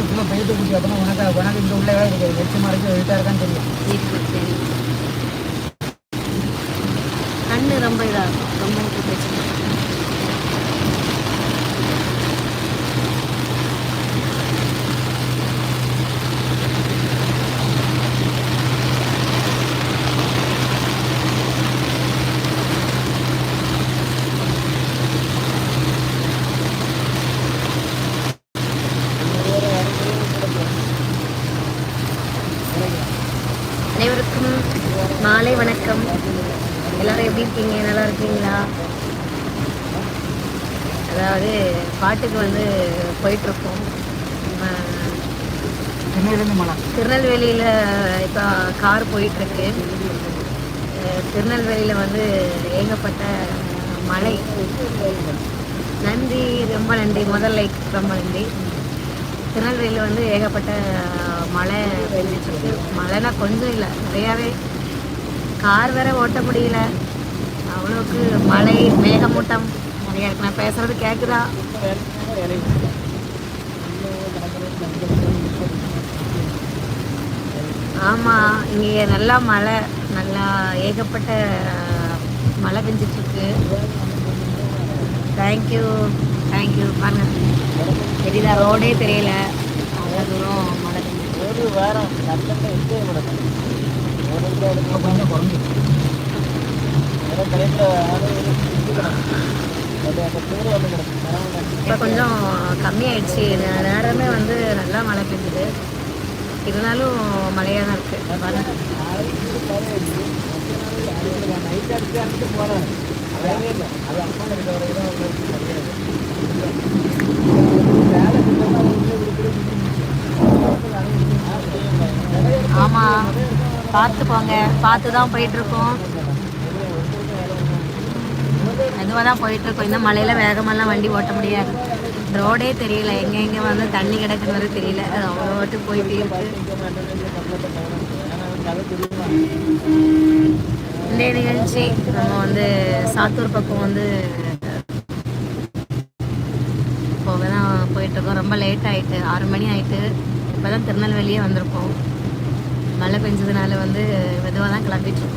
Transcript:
வந்து ஃபுல்லாக போயிட்டு குட்டி அப்போ உனக்கு உனக்கு இங்கே உள்ளே இருக்கு வெளிச்சமாக இருக்கு வெயிட்டாக இருக்கான்னு தெரியும். இருக்கு கண்ணு ரொம்ப இதாக ரொம்ப பிரச்சனை. அனைவருக்கும் மாலை வணக்கம். எல்லாரும் எப்படி இருக்கீங்க? நல்லா இருக்கீங்களா? அதாவது பாட்டுக்கு வந்து போயிட்டுருக்கோம். திருநெல்வேலியில் இப்போ கார் போயிட்டுருக்கு. திருநெல்வேலியில் வந்து ஏகப்பட்ட மழை நன்றி ரொம்ப நன்றி. முதல் லைக் ரொம்ப நன்றி. திருநெல்வேலியில் வந்து ஏகப்பட்ட மழை பெஞ்சிட்ருக்கு. மழைனா கொஞ்சம் இல்லை. நிறையாவே கார் வேற ஓட்ட முடியல. அவ்வளோக்கு மழை மேகமூட்டம் நிறையா இருக்கு. நான் பேசுறது கேட்குதா ஆமாம் இங்கே நல்லா மழை நல்லா ஏகப்பட்ட மழை பெஞ்சிட்ருக்கு. தேங்க்யூ தேங்க்யூ பாருங்க. தெரியுதா? ரோடே தெரியல. அவ்வளோ தூரம் மழை பெஞ்சிட்டு ஒரு வாரம் நல்ல எங்கே விடணும் ஒரு கொஞ்சம் குறைஞ்சி? வேற தலைப்பில் அது அந்த பேர் வந்து கிடக்கும் இப்போ கொஞ்சம் கம்மியாயிடுச்சு. நே- நேரமே வந்து நல்லா மழை பெஞ்சுது இருந்தாலும் மழையாக தான் இருக்குது போகிறேன் அதே அப்பா வரைக்கும் தான் வேலை செஞ்சோம்னா உள்ளே ஆமாம் பார்த்து போங்க. பார்த்து தான் போயிட்டுருக்கோம். மெதுவாக தான் போயிட்டுருக்கோம். இந்த மலையில் வேகமெல்லாம் வண்டி ஓட்ட முடியாது. ரோடே தெரியல. எங்கே எங்கே வந்து தண்ணி கிடக்குன்னு வரை தெரியல. அது அவ்வளோட்டு போயிட்டே இருக்கு. இந்த நிகழ்ச்சி. நம்ம வந்து சாத்தூர் பக்கம் வந்து போக தான் போயிட்டுருக்கோம். ரொம்ப லேட் ஆயிட்டு. ஆறு மணி ஆயிட்டு. இப்போ தான் திருநெல்வேலியே வந்திருக்கோம். மழை பெஞ்சதுனால வந்து மெதுவாக தான் கிளம்பிட்டு இருக்கோம்.